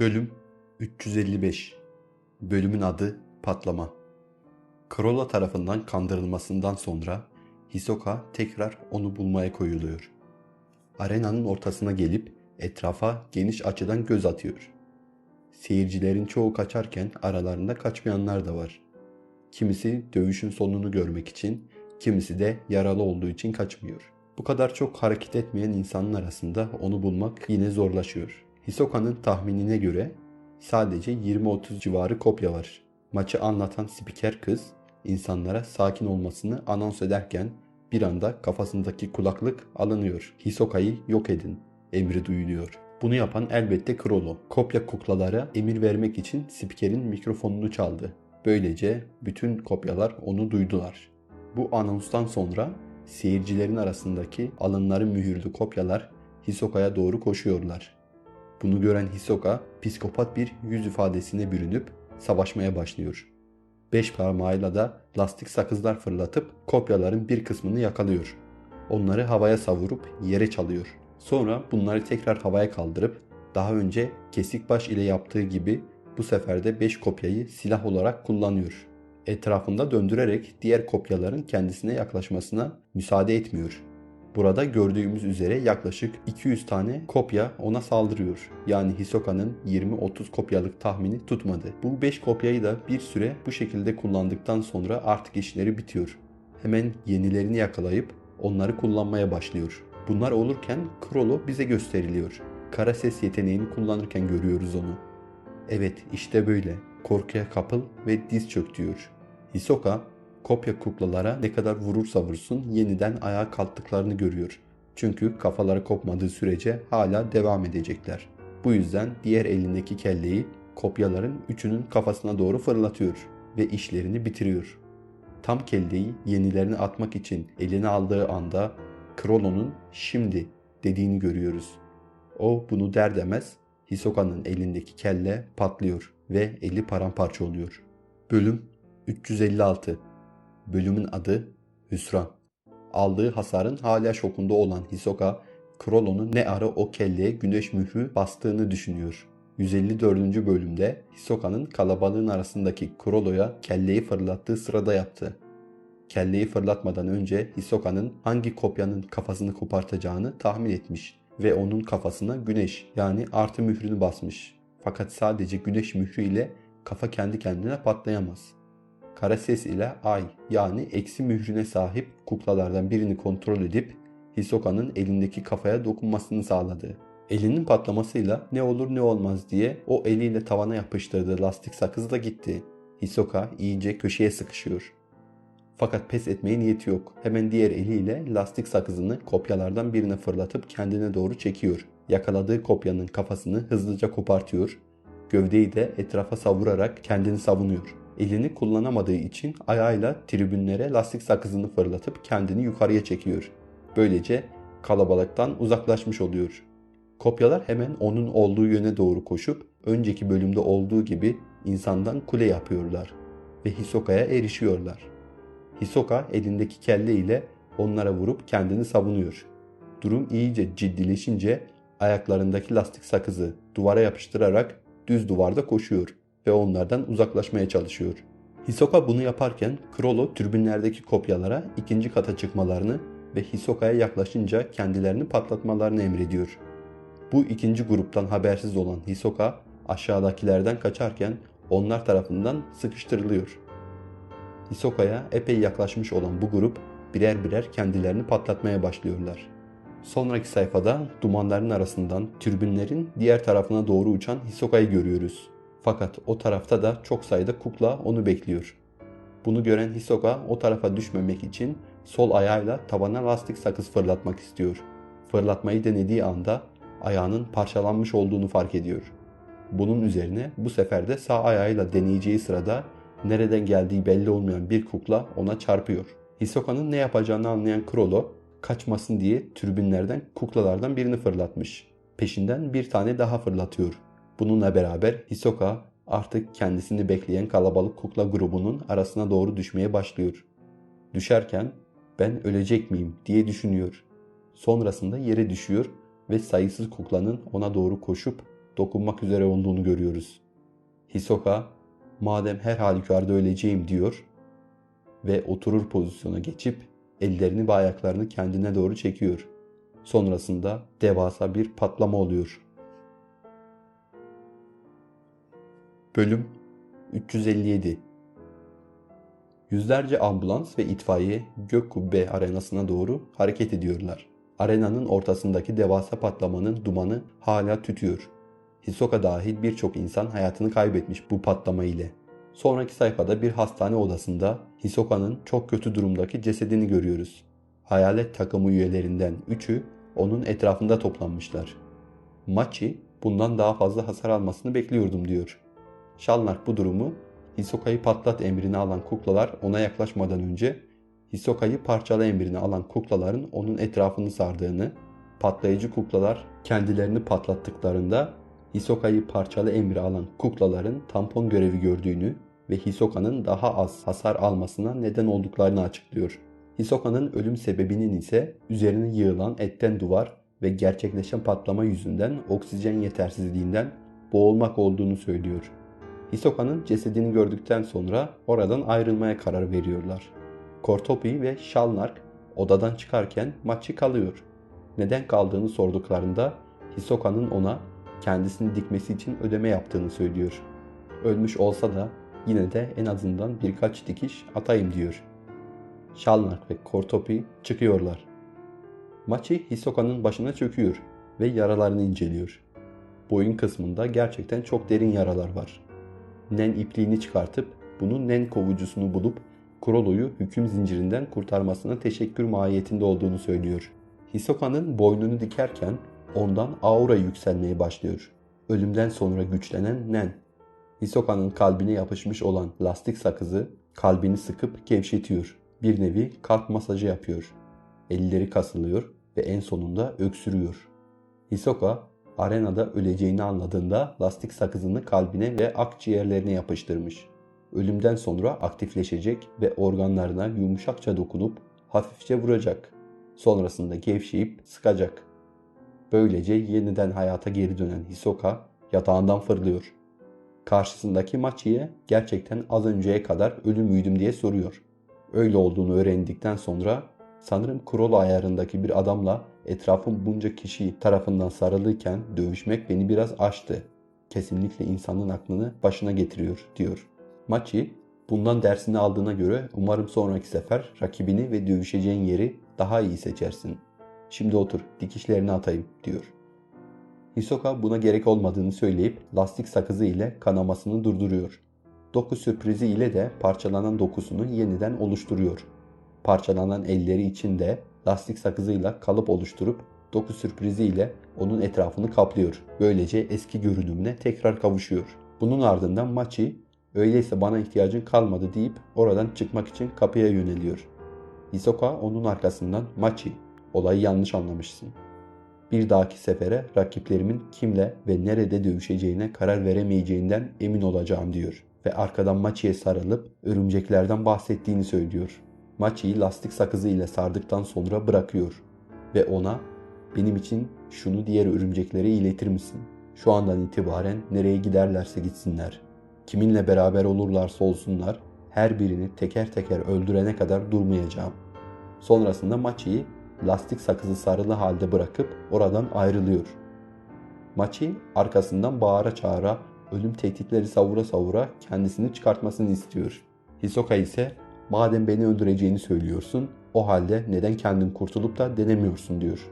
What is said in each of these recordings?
Bölüm 355 Bölümün adı Patlama Corolla tarafından kandırılmasından sonra Hisoka tekrar onu bulmaya koyuluyor. Arenanın ortasına gelip etrafa geniş açıdan göz atıyor. Seyircilerin çoğu kaçarken aralarında kaçmayanlar da var. Kimisi dövüşün sonunu görmek için, kimisi de yaralı olduğu için kaçmıyor. Bu kadar çok hareket etmeyen insanın arasında onu bulmak yine zorlaşıyor. Hisoka'nın tahminine göre sadece 20-30 civarı kopya var. Maçı anlatan spiker kız insanlara sakin olmasını anons ederken bir anda kafasındaki kulaklık alınıyor. Hisoka'yı yok edin emri duyuluyor. Bunu yapan elbette Krolo. Kopya kuklalara emir vermek için spikerin mikrofonunu çaldı. Böylece bütün kopyalar onu duydular. Bu anonstan sonra seyircilerin arasındaki alınları mühürlü kopyalar Hisoka'ya doğru koşuyorlar. Bunu gören Hisoka psikopat bir yüz ifadesine bürünüp savaşmaya başlıyor. Beş parmağıyla da lastik sakızlar fırlatıp kopyaların bir kısmını yakalıyor. Onları havaya savurup yere çalıyor. Sonra bunları tekrar havaya kaldırıp daha önce kesik baş ile yaptığı gibi bu sefer de 5 kopyayı silah olarak kullanıyor. Etrafında döndürerek diğer kopyaların kendisine yaklaşmasına müsaade etmiyor. Burada gördüğümüz üzere yaklaşık 200 tane kopya ona saldırıyor. Yani Hisoka'nın 20-30 kopyalık tahmini tutmadı. Bu 5 kopyayı da bir süre bu şekilde kullandıktan sonra artık işleri bitiyor. Hemen yenilerini yakalayıp onları kullanmaya başlıyor. Bunlar olurken Krolo bize gösteriliyor. Kara ses yeteneğini kullanırken görüyoruz onu. Evet işte böyle. Korkuya kapıl ve diz çök diyor. Hisoka kopya kuklalara ne kadar vurursa vursun yeniden ayağa kalktıklarını görüyor. Çünkü kafaları kopmadığı sürece hala devam edecekler. Bu yüzden diğer elindeki kelleyi kopyaların üçünün kafasına doğru fırlatıyor ve işlerini bitiriyor. Tam kelleyi yenilerini atmak için eline aldığı anda Krolo'nun şimdi dediğini görüyoruz. O bunu der demez Hisoka'nın elindeki kelle patlıyor ve eli paramparça oluyor. Bölüm 356 Bölümün adı Hüsran. Aldığı hasarın hala şokunda olan Hisoka, Krolo'nun ne ara o kelleye güneş mührü bastığını düşünüyor. 154. bölümde Hisoka'nın kalabalığın arasındaki Krolo'ya kelleyi fırlattığı sırada yaptı. Kelleyi fırlatmadan önce Hisoka'nın hangi kopyanın kafasını kopartacağını tahmin etmiş ve onun kafasına güneş yani artı mührünü basmış. Fakat sadece güneş mührü ile kafa kendi kendine patlayamaz. Kara ses ile ay yani eksi mührüne sahip kuklalardan birini kontrol edip Hisoka'nın elindeki kafaya dokunmasını sağladı. Elinin patlamasıyla ne olur ne olmaz diye o eliyle tavana yapıştırdığı lastik sakızla gitti. Hisoka iyice köşeye sıkışıyor. Fakat pes etmeye niyeti yok. Hemen diğer eliyle lastik sakızını kopyalardan birine fırlatıp kendine doğru çekiyor. Yakaladığı kopyanın kafasını hızlıca kopartıyor. Gövdeyi de etrafa savurarak kendini savunuyor. Elini kullanamadığı için ayağıyla tribünlere lastik sakızını fırlatıp kendini yukarıya çekiyor. Böylece kalabalıktan uzaklaşmış oluyor. Kopyalar hemen onun olduğu yöne doğru koşup önceki bölümde olduğu gibi insandan kule yapıyorlar ve Hisoka'ya erişiyorlar. Hisoka elindeki kelle ile onlara vurup kendini savunuyor. Durum iyice ciddileşince ayaklarındaki lastik sakızı duvara yapıştırarak düz duvarda koşuyor ve onlardan uzaklaşmaya çalışıyor. Hisoka bunu yaparken Krolo türbinlerdeki kopyalara ikinci kata çıkmalarını ve Hisoka'ya yaklaşınca kendilerini patlatmalarını emrediyor. Bu ikinci gruptan habersiz olan Hisoka aşağıdakilerden kaçarken onlar tarafından sıkıştırılıyor. Hisoka'ya epey yaklaşmış olan bu grup birer birer kendilerini patlatmaya başlıyorlar. Sonraki sayfada dumanların arasından türbinlerin diğer tarafına doğru uçan Hisoka'yı görüyoruz. Fakat o tarafta da çok sayıda kukla onu bekliyor. Bunu gören Hisoka o tarafa düşmemek için sol ayağıyla tavana lastik sakız fırlatmak istiyor. Fırlatmayı denediği anda ayağının parçalanmış olduğunu fark ediyor. Bunun üzerine bu sefer de sağ ayağıyla deneyeceği sırada nereden geldiği belli olmayan bir kukla ona çarpıyor. Hisoka'nın ne yapacağını anlayan Krolo kaçmasın diye türbinlerden kuklalardan birini fırlatmış. Peşinden bir tane daha fırlatıyor. Bununla beraber Hisoka artık kendisini bekleyen kalabalık kukla grubunun arasına doğru düşmeye başlıyor. Düşerken ben ölecek miyim diye düşünüyor. Sonrasında yere düşüyor ve sayısız kuklanın ona doğru koşup dokunmak üzere olduğunu görüyoruz. Hisoka madem her halükarda öleceğim diyor ve oturur pozisyona geçip ellerini ve ayaklarını kendine doğru çekiyor. Sonrasında devasa bir patlama oluyor. Bölüm 357 Yüzlerce ambulans ve itfaiye gök kubbe arenasına doğru hareket ediyorlar. Arenanın ortasındaki devasa patlamanın dumanı hala tütüyor. Hisoka dahil birçok insan hayatını kaybetmiş bu patlama ile. Sonraki sayfada bir hastane odasında Hisoka'nın çok kötü durumdaki cesedini görüyoruz. Hayalet takımı üyelerinden üçü onun etrafında toplanmışlar. Machi bundan daha fazla hasar almasını bekliyordum diyor. Shalnark bu durumu Hisoka'yı patlat emrini alan kuklalar ona yaklaşmadan önce Hisoka'yı parçala emrini alan kuklaların onun etrafını sardığını, patlayıcı kuklalar kendilerini patlattıklarında Hisoka'yı parçala emri alan kuklaların tampon görevi gördüğünü ve Hisoka'nın daha az hasar almasına neden olduklarını açıklıyor. Hisoka'nın ölüm sebebinin ise üzerine yığılan etten duvar ve gerçekleşen patlama yüzünden oksijen yetersizliğinden boğulmak olduğunu söylüyor. Hisoka'nın cesedini gördükten sonra oradan ayrılmaya karar veriyorlar. Kortopi ve Shalnark odadan çıkarken Machi kalıyor. Neden kaldığını sorduklarında Hisoka'nın ona kendisini dikmesi için ödeme yaptığını söylüyor. Ölmüş olsa da yine de en azından birkaç dikiş atayım diyor. Shalnark ve Kortopi çıkıyorlar. Machi Hisoka'nın başına çöküyor ve yaralarını inceliyor. Boyun kısmında gerçekten çok derin yaralar var. Nen ipliğini çıkartıp bunun nen kovucusunu bulup Kurolo'yu hüküm zincirinden kurtarmasına teşekkür mahiyetinde olduğunu söylüyor. Hisoka'nın boynunu dikerken ondan aura yükselmeye başlıyor. Ölümden sonra güçlenen Nen. Hisoka'nın kalbine yapışmış olan lastik sakızı kalbini sıkıp gevşetiyor. Bir nevi kalp masajı yapıyor. Elleri kasılıyor ve en sonunda öksürüyor. Hisoka arenada öleceğini anladığında lastik sakızını kalbine ve akciğerlerine yapıştırmış. Ölümden sonra aktifleşecek ve organlarına yumuşakça dokunup hafifçe vuracak. Sonrasında gevşeyip sıkacak. Böylece yeniden hayata geri dönen Hisoka yatağından fırlıyor. Karşısındaki Machi'ye gerçekten az önceye kadar ölü müydüm diye soruyor. Öyle olduğunu öğrendikten sonra sanırım Kurolo ayarındaki bir adamla etrafım bunca kişi tarafından sarılıyken dövüşmek beni biraz aştı. Kesinlikle insanın aklını başına getiriyor diyor. Machi bundan dersini aldığına göre umarım sonraki sefer rakibini ve dövüşeceğin yeri daha iyi seçersin. Şimdi otur dikişlerini atayım diyor. Hisoka buna gerek olmadığını söyleyip lastik sakızı ile kanamasını durduruyor. Doku sürprizi ile de parçalanan dokusunu yeniden oluşturuyor. Parçalanan elleri için de lastik sakızıyla kalıp oluşturup doku sürprizi ile onun etrafını kaplıyor. Böylece eski görünümüne tekrar kavuşuyor. Bunun ardından Machi öyleyse bana ihtiyacın kalmadı deyip oradan çıkmak için kapıya yöneliyor. Hisoka onun arkasından Machi olayı yanlış anlamışsın. Bir dahaki sefere rakiplerimin kimle ve nerede dövüşeceğine karar veremeyeceğinden emin olacağım diyor. Ve arkadan Machi'ye sarılıp örümceklerden bahsettiğini söylüyor. Machi'yi lastik sakızı ile sardıktan sonra bırakıyor. Ve ona benim için şunu diğer örümceklere iletir misin? Şu andan itibaren nereye giderlerse gitsinler. Kiminle beraber olurlarsa olsunlar her birini teker teker öldürene kadar durmayacağım. Sonrasında Machi'yi lastik sakızı sarılı halde bırakıp oradan ayrılıyor. Machi arkasından bağıra çağıra ölüm tehditleri savura savura kendisini çıkartmasını istiyor. Hisoka ise madem beni öldüreceğini söylüyorsun o halde neden kendin kurtulup da denemiyorsun diyor.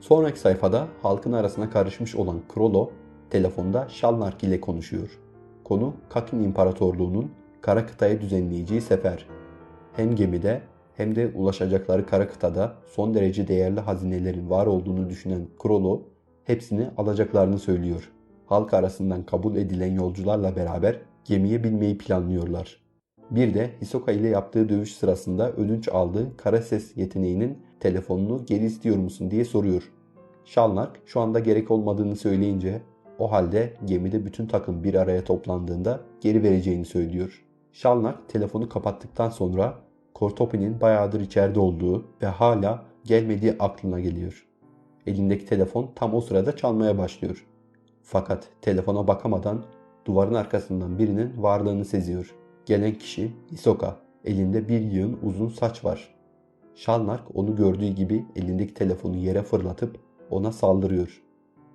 Sonraki sayfada halkın arasına karışmış olan Krolo telefonda Shalnark ile konuşuyor. Konu Kakin İmparatorluğu'nun kara kıtaya düzenleyeceği sefer. Hem gemide hem de ulaşacakları kara kıtada son derece değerli hazinelerin var olduğunu düşünen Krolo hepsini alacaklarını söylüyor. Halk arasından kabul edilen yolcularla beraber gemiye binmeyi planlıyorlar. Bir de Hisoka ile yaptığı dövüş sırasında ödünç aldığı kara ses yeteneğinin telefonunu geri istiyor musun diye soruyor. Shalnark şu anda gerek olmadığını söyleyince o halde gemide bütün takım bir araya toplandığında geri vereceğini söylüyor. Shalnark telefonu kapattıktan sonra Kortopi'nin bayağıdır içeride olduğu ve hala gelmediği aklına geliyor. Elindeki telefon tam o sırada çalmaya başlıyor. Fakat telefona bakamadan duvarın arkasından birinin varlığını seziyor. Gelen kişi Hisoka. Elinde bir yığın uzun saç var. Shalnark onu gördüğü gibi elindeki telefonu yere fırlatıp ona saldırıyor.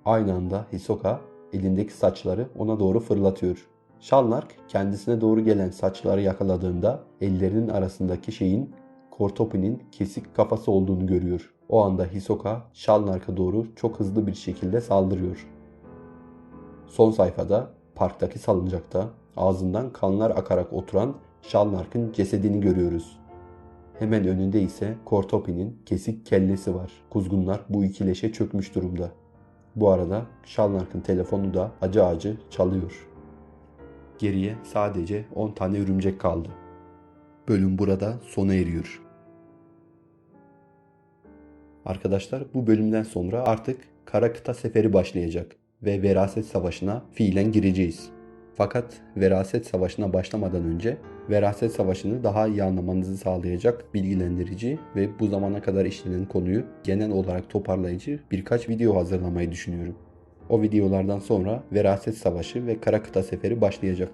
Aynı anda Hisoka elindeki saçları ona doğru fırlatıyor. Shalnark kendisine doğru gelen saçları yakaladığında ellerinin arasındaki şeyin Kortopi'nin kesik kafası olduğunu görüyor. O anda Hisoka Shalnark'a doğru çok hızlı bir şekilde saldırıyor. Son sayfada parktaki salıncakta ağzından kanlar akarak oturan Shalnark'ın cesedini görüyoruz. Hemen önünde ise Kortopi'nin kesik kellesi var. Kuzgunlar bu iki leşe çökmüş durumda. Bu arada Shalnark'ın telefonu da acı acı çalıyor. Geriye sadece 10 tane örümcek kaldı. Bölüm burada sona eriyor. Arkadaşlar bu bölümden sonra artık Kara Kıta Seferi başlayacak ve Veraset Savaşı'na fiilen gireceğiz. Fakat Veraset Savaşı'na başlamadan önce Veraset Savaşı'nı daha iyi anlamanızı sağlayacak bilgilendirici ve bu zamana kadar işlenen konuyu genel olarak toparlayıcı birkaç video hazırlamayı düşünüyorum. O videolardan sonra Veraset Savaşı ve Kara Kıta Seferi başlayacak.